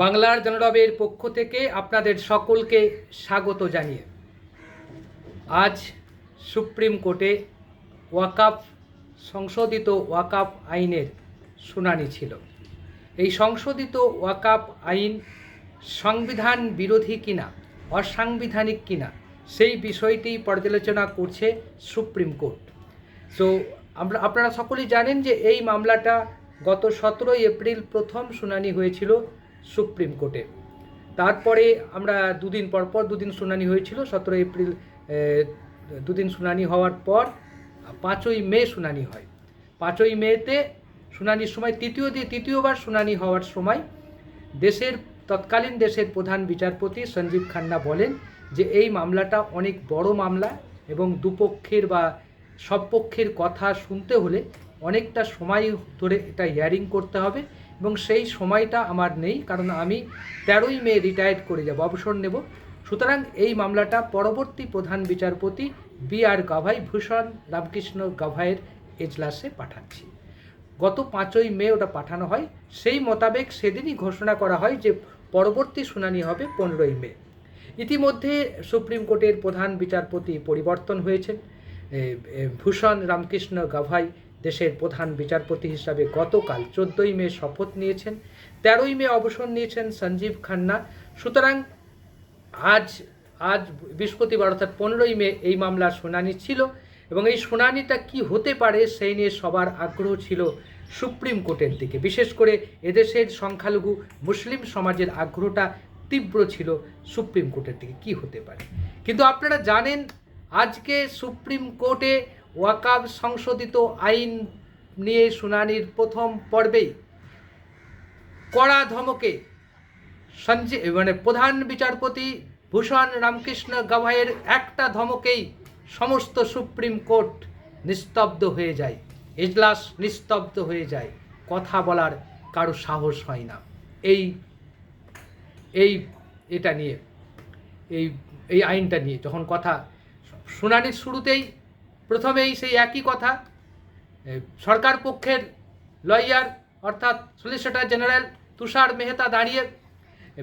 বাংলার জনরবের পক্ষ থেকে আপনাদের সকলকে স্বাগত জানিয়ে। আজ সুপ্রিম কোর্টে ওয়াকাফ, সংশোধিত ওয়াকাফ আইনের শুনানি ছিল। এই সংশোধিত ওয়াকাফ আইন সংবিধান বিরোধী কিনা, অসাংবিধানিক কিনা, সেই বিষয়টি পর্যালোচনা করছে সুপ্রিম কোর্ট। সো আমরা, আপনারা সকলেই জানেন যে এই মামলাটা গত সতেরোই এপ্রিল প্রথম শুনানি হয়েছিল। সুপ্রিম কোর্টে। তারপরে আমরা দুদিন পর পর, দুদিন শুনানি হয়েছিল সতেরো এপ্রিল দুদিন শুনানি হওয়ার পর পাঁচই মে শুনানি হয়। পাঁচই মেতে শুনানির সময়, তৃতীয় দিয়ে তৃতীয়বার শুনানি হওয়ার সময় দেশের, তৎকালীন দেশের প্রধান বিচারপতি সঞ্জীব খান্না বলেন যে, এই মামলাটা অনেক বড় মামলা এবং দুপক্ষের বা সব পক্ষের কথা শুনতে হলে অনেকটা সময় ধরে এটা হিয়ারিং করতে হবে। এবং সেই সময়টা আমার নেই, কারণ আমি তেরোই মে রিটায়ার্ড করে যাব, অবসর নেব। সুতরাং এই মামলাটা পরবর্তী প্রধান বিচারপতি বি আর গাভাই, ভূষণ রামকৃষ্ণ গাভাইয়ের এজলাসে পাঠাচ্ছি। গত পাঁচই মে ওটা পাঠানো হয়। সেই মোতাবেক সেদিনই ঘোষণা করা হয় যে পরবর্তী শুনানি হবে পনেরোই মে। ইতিমধ্যে সুপ্রিম কোর্টের প্রধান বিচারপতি পরিবর্তন হয়েছেন। ভূষণ রামকৃষ্ণ গাভাই দেশের প্রধান বিচারপতি হিসাবে গতকাল চোদ্দই মে শপথ নিয়েছেন, তেরোই মে অবসর নিয়েছেন সঞ্জীব খান্না। সুতরাং আজ আজ বৃহস্পতিবার অর্থাৎ পনেরোই মে এই মামলার শুনানি ছিল এবং এই শুনানিটা কি হতে পারে সেই নিয়ে সবার আগ্রহ ছিল সুপ্রিম কোর্টের দিকে। বিশেষ করে এদেশের সংখ্যালঘু মুসলিম সমাজের আগ্রহটা তীব্র ছিল সুপ্রিম কোর্টের দিকে। কি হতে পারে? কিন্তু আপনারা জানেন, আজকে সুপ্রিম কোর্টে ওয়াকাব সংশোধিত আইন নিয়ে শুনানির প্রথম পর্বেই কড়া ধমকে সঞ্জীব মানে প্রধান বিচারপতি ভূষণ রামকৃষ্ণ গাভাইয়ের একটা ধমকেই সমস্ত সুপ্রিম কোর্ট নিস্তব্ধ হয়ে যায়। এজলাস নিস্তব্ধ হয়ে যায়। কথা বলার কারও সাহস হয় না। এই এই এটা নিয়ে, এই এই আইনটা নিয়ে যখন কথা শুনানির শুরুতেই প্রথমেই সেই একই কথা সরকার পক্ষের লয়ার অর্থাৎ সলিসিটর জেনারেল তুষার মেহতা দাঁড়িয়ে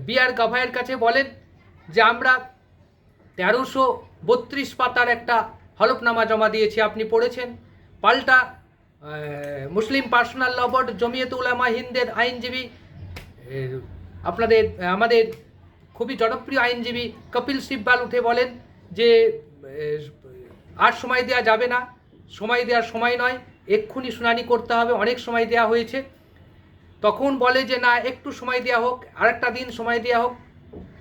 বিআর গাভাইয়ের কাছে বলেন যে আমরা তেরোশো বত্রিশ পাতার একটা হলফনামা জমা দিয়েছি, আপনি পড়েছেন। পাল্টা Muslim personal law board Jamiat Ulama হিন্দের আইনজীবী আপনাদের, আমাদের খুবই জনপ্রিয় আইনজীবী কপিল সিব্বাল উঠে বলেন যে আর সময় দেওয়া যাবে না। সময় দেওয়ার সময় নয়, এক্ষুনি শুনানি করতে হবে, অনেক সময় দেওয়া হয়েছে। তখন বলে যে, না, একটু সময় দেওয়া হোক, আরেকটা দিন সময় দেওয়া হোক।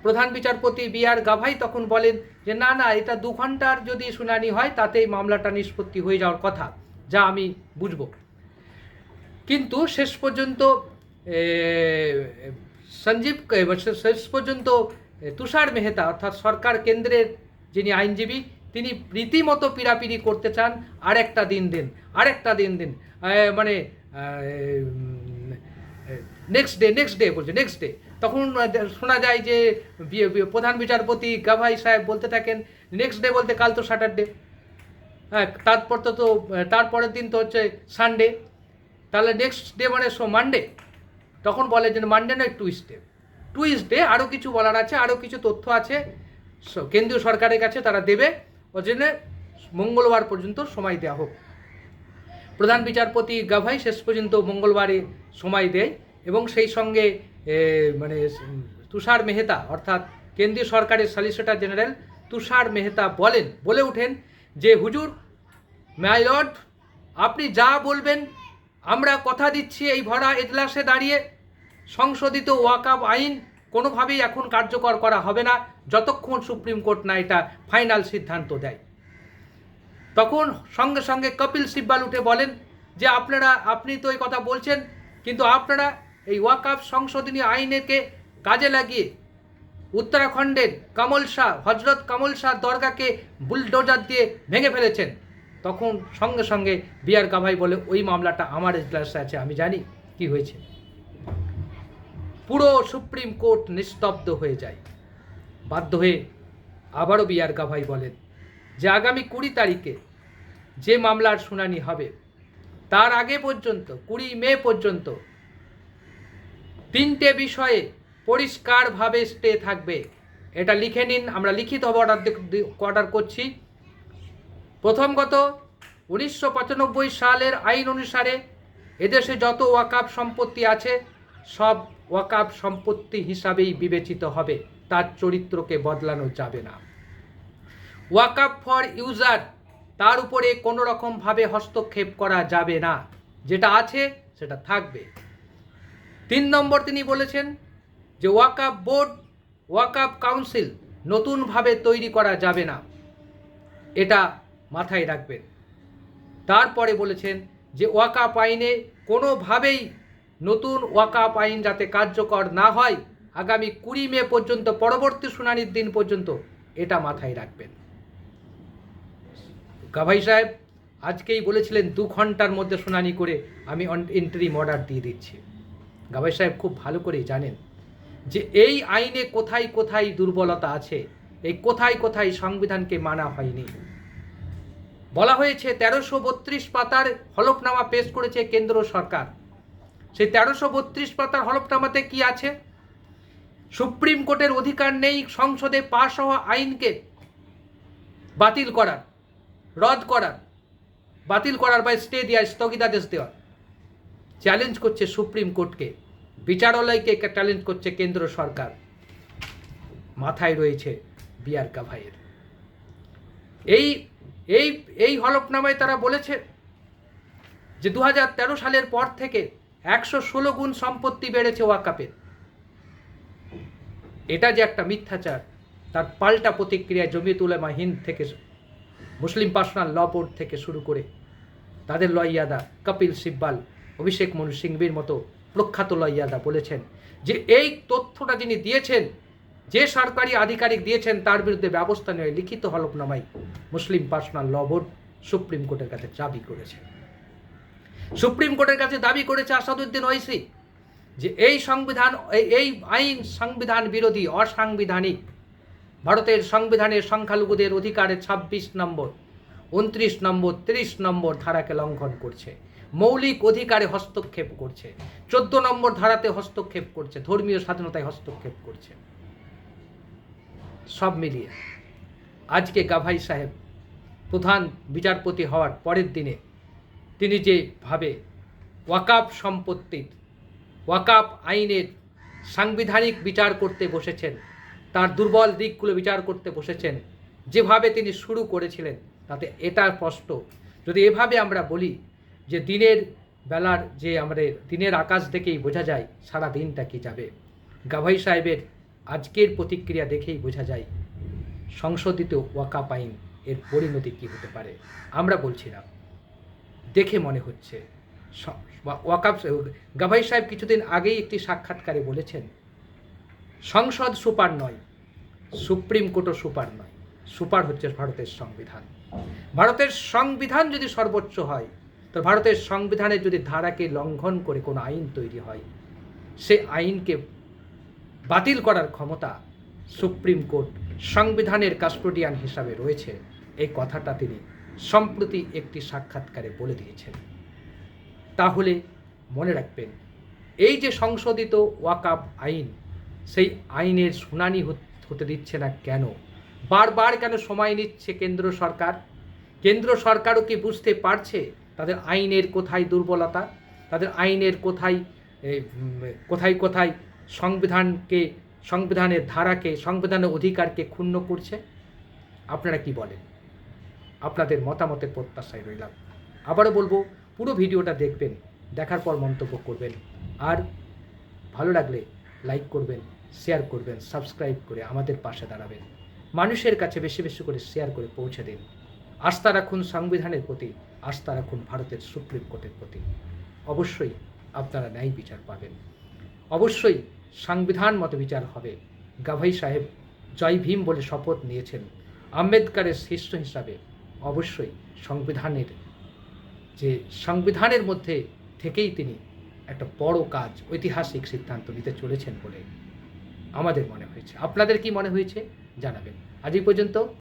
প্রধান বিচারপতি বি আর গাভাই তখন বলেন যে, না না, এটা দু ঘণ্টার যদি শুনানি হয়, তাতেই মামলাটা নিষ্পত্তি হয়ে যাওয়ার কথা, যা আমি বুঝব। কিন্তু শেষ পর্যন্ত সঞ্জীব শেষ পর্যন্ত তুষার মেহতা, অর্থাৎ সরকার কেন্দ্রের যিনি আইনজীবী তিনি রীতিমতো পিড়াপিড়ি করতে চান, আরেকটা দিন দিন, আরেকটা দিন দিন। মানে নেক্সট ডে নেক্সট ডে বলছে নেক্সট ডে তখন শোনা যায় যে প্রধান বিচারপতি গাভাই সাহেব বলতে থাকেন নেক্সট ডে বলতে কাল তো স্যাটারডে হ্যাঁ তারপর তো তো, তারপরের দিন তো হচ্ছে সানডে তাহলে নেক্সট ডে মানে সো মানডে তখন বলে যে মানডে নয় টুইস্ট ডে টুইসডে টুইসডে আরও কিছু বলার আছে আরও কিছু তথ্য আছে কেন্দ্রীয় সরকারের কাছে তারা দেবে। জন্যে মঙ্গলবার পর্যন্ত সময় দেওয়া হোক। প্রধান বিচারপতি গাভাই শেষ পর্যন্ত মঙ্গলবারে সময় দেয় এবং সেই সঙ্গে মানে তুষার মেহতা, অর্থাৎ কেন্দ্রীয় সরকারের সলিসিটর জেনারেল তুষার মেহতা বলেন, বলে ওঠেন যে, হুজুর ম্যালর্ড আপনি যা বলবেন, আমরা কথা দিচ্ছি এই ভরা এজলাসে দাঁড়িয়ে। সংশোধিত ওয়াকাব আইন কোনোভাবেই এখন কার্যকর করা হবে না, যতক্ষণ সুপ্রিম কোর্ট না এটা ফাইনাল সিদ্ধান্ত দেয়। তখন সঙ্গে সঙ্গে কপিল সিব্বাল উঠে বলেন যে, আপনারা, আপনি তো এই কথা বলছেন, কিন্তু আপনারা এই ওয়াকাফ সংশোধনী আইনেকে কাজে লাগিয়ে উত্তরাখণ্ডের কমল শাহ, হজরত কমল শাহ দরগাকে বুলডোজার দিয়ে ভেঙে ফেলেছেন। তখন সঙ্গে সঙ্গে বিআর গাভাই বলে, ওই মামলাটা আমার এজলাসে আছে, আমি জানি কি হয়েছে। পুরো সুপ্রিম কোর্ট নিস্তব্ধ হয়ে যায়। বাধ্য হয়ে আবারও বিআর গাভাই বলেন যে আগামী কুড়ি তারিখে যে মামলার শুনানি হবে, তার আগে পর্যন্ত, কুড়ি মে পর্যন্ত তিনটে বিষয়ে পরিষ্কারভাবে স্টে থাকবে। এটা লিখে নিন, আমরা লিখিত অর্ডার অর্ডার করছি। প্রথমগত উনিশশো পঁচানব্বই সালের আইন অনুসারে এদেশে যত ওয়াকাপ সম্পত্তি আছে সব ওয়াকাপ সম্পত্তি হিসাবেই বিবেচিত হবে, তার চরিত্রকে বদলানো যাবে না। ওয়াকাপ ফর ইউজার, তার উপরে কোনো রকমভাবে হস্তক্ষেপ করা যাবে না। যেটা আছে, সেটা থাকবে। তিন নম্বর তিনি বলেছেন যে ওয়াকাপ বোর্ড ওয়াকাপ কাউন্সিল নতুনভাবে তৈরি করা যাবে না। এটা মাথায় রাখবেন। তারপরে বলেছেন যে ওয়াকাপ আইনে কোনোভাবেই নতুন ওয়াকাপ আইন যাতে কার্যকর না হয়, আগামী কুড়ি মে পর্যন্ত, পরবর্তী শুনানির দিন পর্যন্ত এটা মাথায় রাখবেন। গাভাই সাহেব, আজকেই বলেছিলেন দু ঘণ্টার মধ্যে শুনানি করে আমি এন্ট্রি অর্ডার দিয়ে দিচ্ছি। গাভাই সাহেব খুব ভালো করেই জানেন যে এই আইনে কোথায় কোথায় দুর্বলতা আছে, এই কোথায় কোথায় সংবিধানকে মানা হয়নি। বলা হয়েছে তেরোশো বত্রিশ পাতার হলফনামা পেশ করেছে কেন্দ্র সরকার। সেই তেরোশো বত্রিশ পাতার হলফনামাতে কি আছে? সুপ্রিম কোর্টের অধিকার নেই, সংসদে পাশ হওয়া আইনকে বাতিল করার, রদ করার, বাতিল করার বা স্টে দেওয়ার, স্থগিতাদেশ দেওয়ার। চ্যালেঞ্জ করছে সুপ্রিম কোর্টকে, বিচারালয়কে চ্যালেঞ্জ করছে কেন্দ্র সরকার। মাথায় রয়েছে বিআর কাভাইয়ের। এই এই এই হলফনামায় তারা বলেছে যে দু হাজার তেরো সালের পর থেকে একশো ষোলো গুণ সম্পত্তি বেড়েছে ওয়াকাপের। এটা যে একটা মিথ্যাচার, তার পাল্টা প্রতিক্রিয়া জমিয়ত উলেমা হিন্দ থেকে মুসলিম পার্সোনাল ল বোর্ড থেকে শুরু করে তাদের লয়াদা কপিল সিব্বাল, অভিষেক মনু সিংভির মতো প্রখ্যাত লয়াদা বলেছেন যে এই তথ্যটা যিনি দিয়েছেন, যে সরকারি আধিকারিক দিয়েছেন, তার বিরুদ্ধে ব্যবস্থা নেওয়া লিখিত হলফনামায় Muslim personal law board supreme কোর্টের কাছে দাবি করেছে। সুপ্রিম কোর্টের কাছে দাবি করেছে আসাদুদ্দিন ওয়াইসি যে এই সংবিধান, এই- আইন সংবিধান বিরোধী, অসাংবিধানিক। ভারতের সংবিধানের সংখ্যালঘুদের অধিকারের ছাব্বিশ নম্বর, উনত্রিশ নম্বর, তিরিশ নম্বর ধারাকে লঙ্ঘন করছে। মৌলিক অধিকারে হস্তক্ষেপ করছে। চোদ্দ নম্বর ধারাতে হস্তক্ষেপ করছে। ধর্মীয় স্বাধীনতায় হস্তক্ষেপ করছে। সব মিলিয়ে আজকে গাভাই সাহেব প্রধান বিচারপতি হওয়ার পরের দিনে তিনি যেভাবে ওয়াকাপ সম্পত্তির ওয়াকাপ আইনের সাংবিধানিক বিচার করতে বসেছেন, তার দুর্বল দিকগুলো বিচার করতে বসেছেন, যেভাবে তিনি শুরু করেছিলেন, তাতে এটা স্পষ্ট। যদি এভাবে আমরা বলি যে দিনের বেলার যে আমাদের দিনের আকাশ দেখেই বোঝা যায় সারা দিনটা কি যাবে, গাভাই সাহেবের আজকের প্রতিক্রিয়া দেখেই বোঝা যায় সংশোধিত ওয়াকাপ আইন এর পরিণতি কী হতে পারে। আমরা বলছি না। দেখে মনে হচ্ছে। স- ওয়া- ওয়াকাপ গাভাই সাহেব কিছুদিন আগেই একটি সাক্ষাৎকারে বলেছেন, সংসদ সুপার নয়, সুপ্রিম কোর্টও সুপার নয়, সুপার হচ্ছে ভারতের সংবিধান। ভারতের সংবিধান যদি সর্বোচ্চ হয়, তো ভারতের সংবিধানের যদি ধারাকে লঙ্ঘন করে কোনো আইন তৈরি হয়, সে আইনকে বাতিল করার ক্ষমতা সুপ্রিম কোর্ট সংবিধানের কাস্টোডিয়ান হিসাবে রয়েছে। এই কথাটা তিনি সম্প্রতি একটি সাক্ষাৎকারে বলে দিয়েছেন। তাহলে মনে রাখবেন, এই যে সংশোধিত ওয়াকাপ আইন, সেই আইনের শুনানি হতে দিচ্ছে না কেন? বারবার কেন সময় নিচ্ছে কেন্দ্র সরকার? কেন্দ্র সরকারও কি বুঝতে পারছে তাদের আইনের কোথায় দুর্বলতা? তাদের আইনের কোথায় কোথায় কোথায় সংবিধানকে, সংবিধানের ধারাকে, সংবিধানের অধিকারকে ক্ষুণ্ণ করছে? আপনারা কি বলেন? আপনাদের মতামতের প্রত্যাশায় রইলাম। আবারও বলব, পুরো ভিডিওটা দেখবেন, দেখার পর মন্তব্য করবেন। আর ভালো লাগলে লাইক করবেন, শেয়ার করবেন, সাবস্ক্রাইব করে আমাদের পাশে দাঁড়াবেন। মানুষের কাছে বেশি বেশি করে শেয়ার করে পৌঁছে দিন। আস্থা রাখুন সংবিধানের প্রতি, আস্থা রাখুন ভারতের সুপ্রিম কোর্টের প্রতি। অবশ্যই আপনারা ন্যায় বিচার পাবেন। অবশ্যই সংবিধান মতো বিচার হবে। গাভাই সাহেব জয় ভীম বলে শপথ নিয়েছেন। আম্বেদকারের শিষ্য হিসাবে অবশ্যই সংবিধানের, যে সংবিধানের মধ্যে থেকেই তিনি একটা বড় কাজ, ঐতিহাসিক সিদ্ধান্ত নিতে চলেছেন বলে আমাদের মনে হয়েছে। আপনাদের কি মনে হয়েছে? জানাবেন। আজ এই পর্যন্ত।